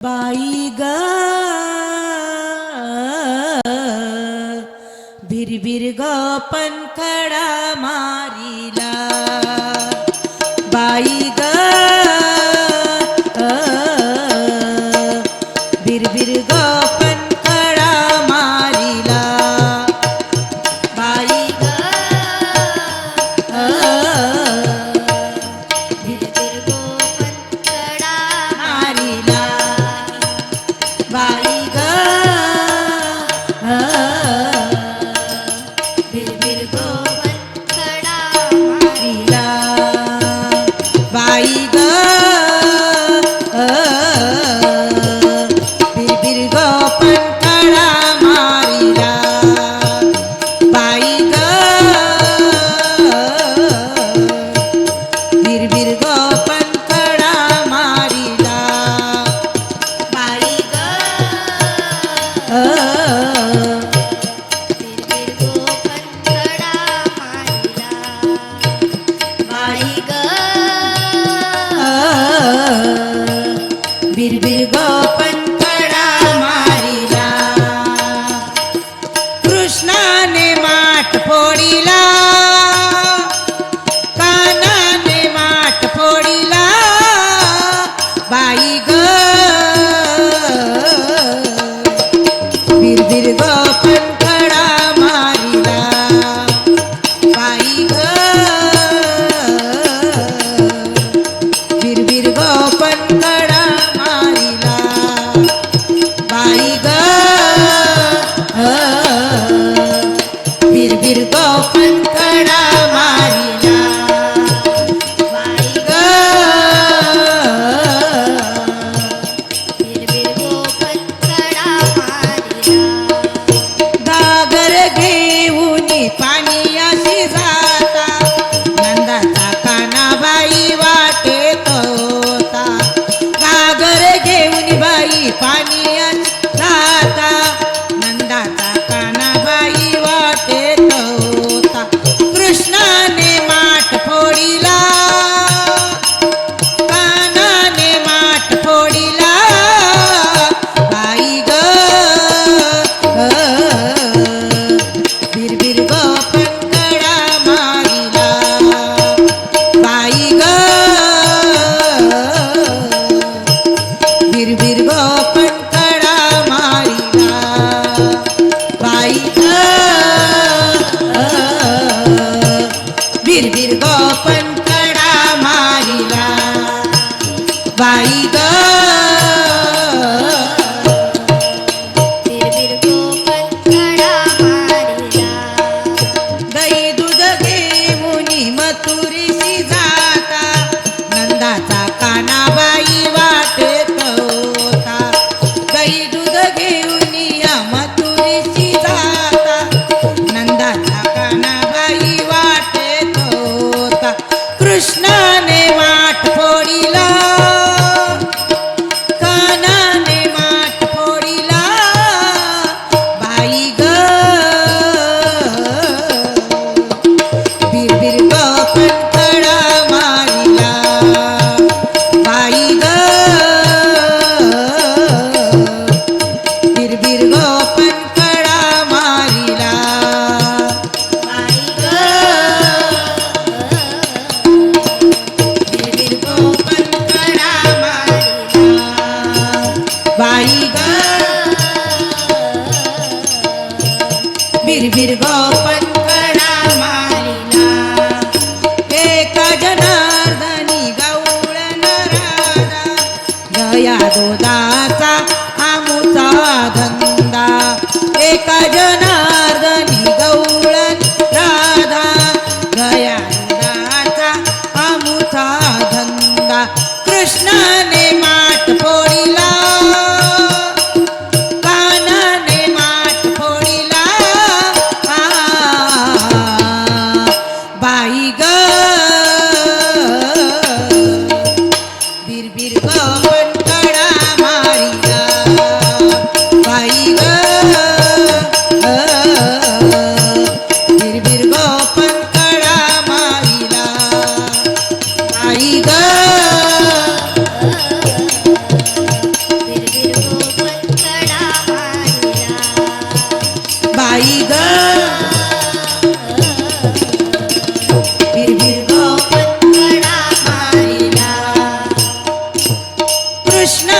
बाई ग. भिरभिर ग पण দীর্ঘ dos pendientes. वीर पत्कडा गौळ नरादा जया दोदाचा आमुचा धंदा। एका जनार्दनी गौळ राधा जया दोदाचा आमुचा धंदा। कृष्ण आई ग. No.